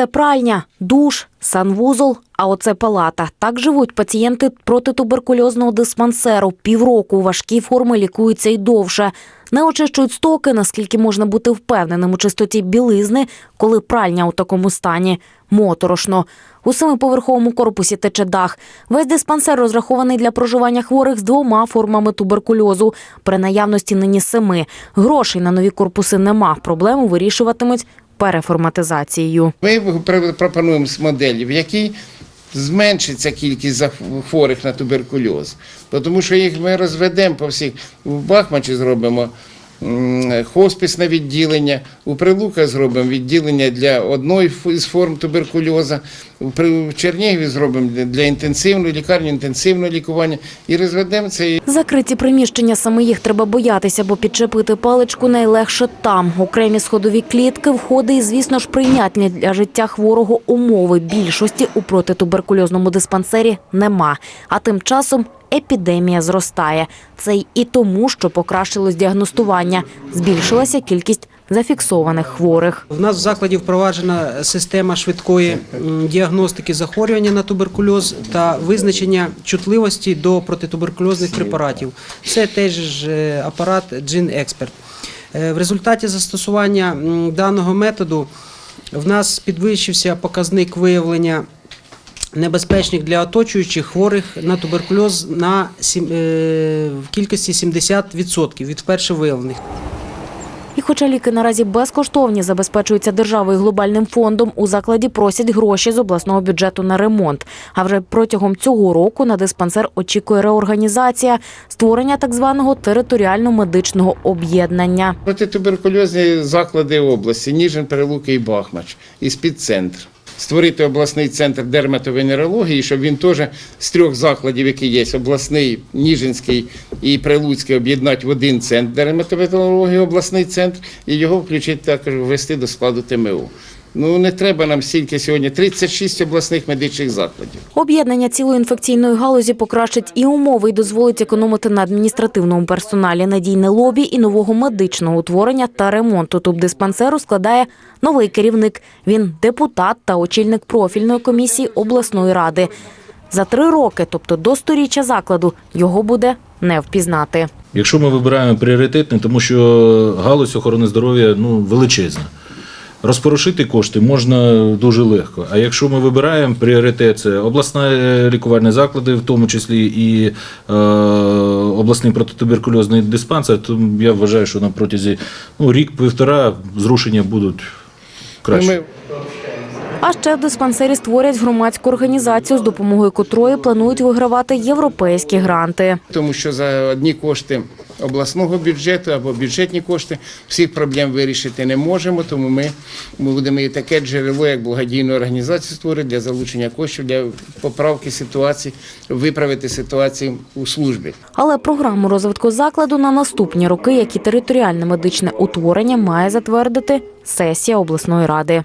Оце пральня, душ, санвузол, а оце палата. Так живуть пацієнти протитуберкульозного диспансеру. Півроку у важкій формі лікуються й довше. Не очищують стоки, наскільки можна бути впевненим у чистоті білизни, коли пральня у такому стані. Моторошно. У семиповерховому корпусі тече дах. Весь диспансер розрахований для проживання хворих з двома формами туберкульозу. При наявності нині семи. Грошей на нові корпуси нема. Проблему вирішуватимуть переформатизацією. Ми пр- пропонуємо модель, в якій зменшиться кількість хворих на туберкульоз. Тому що їх ми розведемо по всіх. В Бахмачі зробимо хосписне відділення, у Прилука зробимо відділення для одної з форм туберкульозу, у Чернігові зробимо для інтенсивної лікарні, інтенсивного лікування і розведемо це Закриті приміщення саме їх треба боятися, бо підчепити паличку найлегше там. Окремі сходові клітки, входи і, звісно ж, прийнятні для життя хворого умови. Більшості у протитуберкульозному диспансері нема. А тим часом епідемія зростає. Це й і тому, що покращилось діагностування. Збільшилася кількість зафіксованих хворих. В нас в закладі впроваджена система швидкої діагностики захворювання на туберкульоз та визначення чутливості до протитуберкульозних препаратів. Це теж ж е, апарат Gene Expert. Е, В результаті застосування даного методу в нас підвищився показник виявлення небезпечних для оточуючих хворих на туберкульоз на сім- е, в кількості 70% від вперше виявлених. І хоча ліки наразі безкоштовні, забезпечуються державою і глобальним фондом, у закладі просять гроші з обласного бюджету на ремонт. А вже протягом цього року на диспансер очікує реорганізація, створення так званого територіально-медичного об'єднання. Протитуберкульозні заклади області, Ніжин, Перелуки і Бахмач, і спідцентр. Створити обласний центр дерматовенерології, щоб він теж з трьох закладів, які є, обласний, Ніжинський і Прилуцький, об'єднати в один центр дерматовенерології, обласний центр, і його включити також ввести до складу ТМО. Ну не треба нам стільки сьогодні 36 обласних медичних закладів. Об'єднання цілої інфекційної галузі покращить і умови і дозволить економити на адміністративному персоналі надійне лобі і нового медичного утворення та ремонту тубдиспансеру складає новий керівник. Він депутат та очільник профільної комісії обласної ради. За три роки, тобто до сторіччя закладу, його буде не впізнати. Якщо ми вибираємо пріоритетне, тому що галузь охорони здоров'я ну, величезна. Розпорошити кошти можна дуже легко. А якщо ми вибираємо пріоритет, це обласні лікувальні заклади, в тому числі і е, обласний протитуберкульозний диспансер, то я вважаю, що на протязі ну, рік-півтора зрушення будуть краще. А ще диспансері створять громадську організацію, з допомогою котрої планують вигравати європейські гранти. тому що за одні кошти обласного бюджету або бюджетні кошти всіх проблем вирішити не можемо. Тому ми, ми будемо і таке джерело, як благодійну організацію створити для залучення коштів для поправки ситуації, виправити ситуацію у службі. Але програму розвитку закладу на наступні роки, як і територіальне медичне утворення, має затвердити сесія обласної ради.